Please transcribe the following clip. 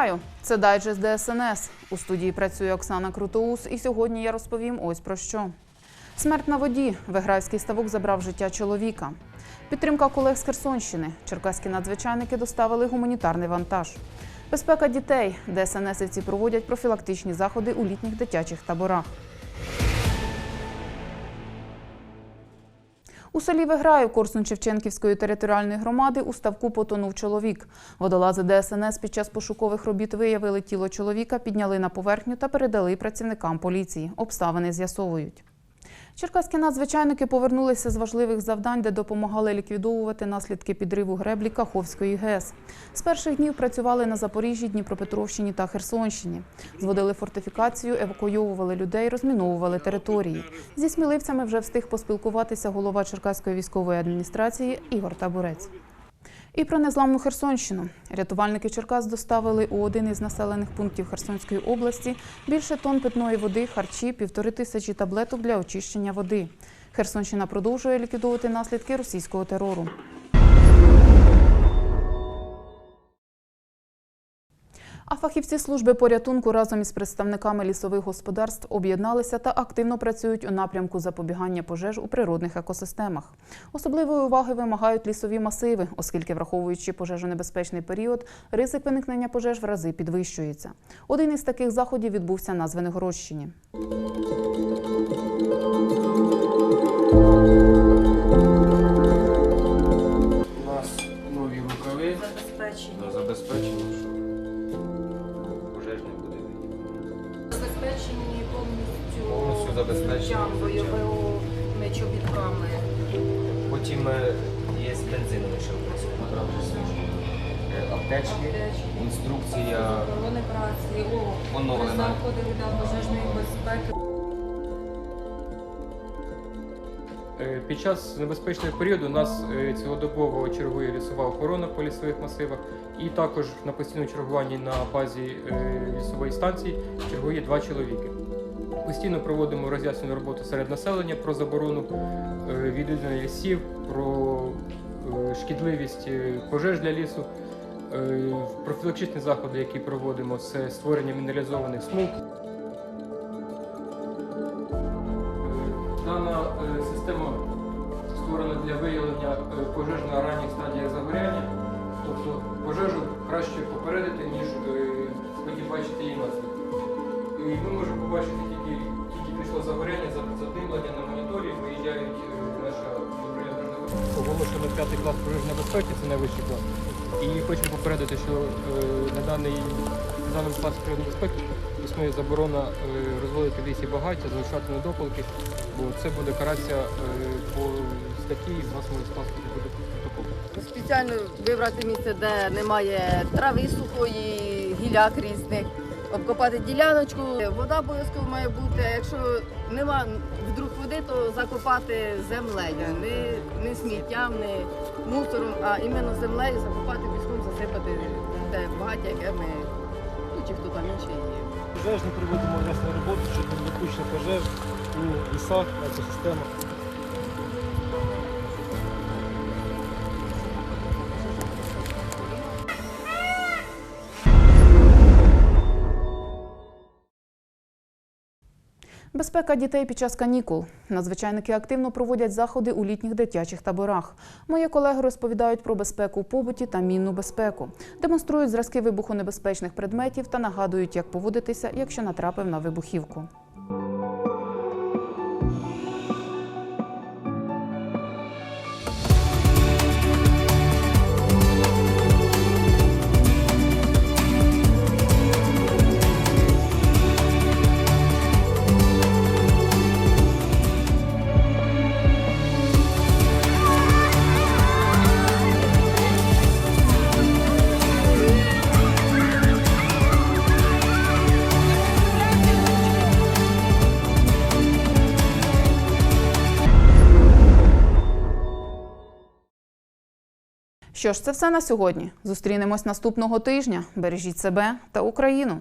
Вітаю! Це дайджест ДСНС. У студії працює Оксана Крутоус, і сьогодні я розповім ось про що. Смерть на воді. Виграйський ставок забрав життя чоловіка. Підтримка колег з Херсонщини. Черкаські надзвичайники доставили гуманітарний вантаж. Безпека дітей. ДСНСівці проводять профілактичні заходи у літніх дитячих таборах. У селі Виграю Корсун-Шевченківської територіальної громади у ставку потонув чоловік. Водолази ДСНС під час пошукових робіт виявили тіло чоловіка, підняли на поверхню та передали працівникам поліції. Обставини з'ясовують. Черкаські надзвичайники повернулися з важливих завдань, де допомагали ліквідовувати наслідки підриву греблі Каховської ГЕС. З перших днів працювали на Запоріжжі, Дніпропетровщині та Херсонщині. Зводили фортифікацію, евакуйовували людей, розміновували території. Зі сміливцями вже встиг поспілкуватися голова Черкаської військової адміністрації Ігор Табурець. І про незламну Херсонщину. Рятувальники Черкас доставили у один із населених пунктів Херсонської області більше тонн питної води, харчі, півтори тисячі таблеток для очищення води. Херсонщина продовжує ліквідовувати наслідки російського терору. А фахівці служби порятунку разом із представниками лісових господарств об'єдналися та активно працюють у напрямку запобігання пожеж у природних екосистемах. Особливої уваги вимагають лісові масиви, оскільки, враховуючи пожежонебезпечний період, ризик виникнення пожеж в рази підвищується. Один із таких заходів відбувся на Звенигородщині. Забезпечені повністю, Повністю забезпечені бойовими чобітками. Потім е, є бензин, ще працює, аптечки, Аптечки. інструкція. Колони праці, о, Оновлена. заходи для пожежної безпеки. Під час небезпечного періоду нас е, цілодобово чергує лісова охорона по лісових масивах, і також на постійному чергуванні на базі е, лісової станції чергує два чоловіки. Постійно проводимо роз'яснену роботу серед населення про заборону е, відвідування лісів, про е, шкідливість е, пожеж для лісу. Е, Профілактичні заходи, які проводимо, це створення мінералізованих смуг, пожежна Оголошено п'ятий клас пожежної безпеки, це найвищий клас. І хочемо попередити, що е, на даний на даному класі пожежної безпеки існує заборона е, розводити лісі багаття, залишати недопалки, бо це буде каратися е, по статті масового скласти буде протокол. Спеціально вибрати місце, де немає трави сухої, гіляк різних, обкопати діляночку. Вода обов'язково має бути. Якщо нема вдруг води, то закопати землею, не сміттям, не мусором, а іменно землею закопати піском, засипати те багаття, яке ми, ну чи хто там інший є. Пожежні проводимо власну роботу щодо недопущення пожеж у лісах, екосистемах. Безпека дітей під час канікул. Надзвичайники активно проводять заходи у літніх дитячих таборах. Мої колеги розповідають про безпеку в побуті та мінну безпеку, демонструють зразки вибухонебезпечних предметів та нагадують, як поводитися, якщо натрапив на вибухівку. Що ж, це все на сьогодні. Зустрінемось наступного тижня. Бережіть себе та Україну.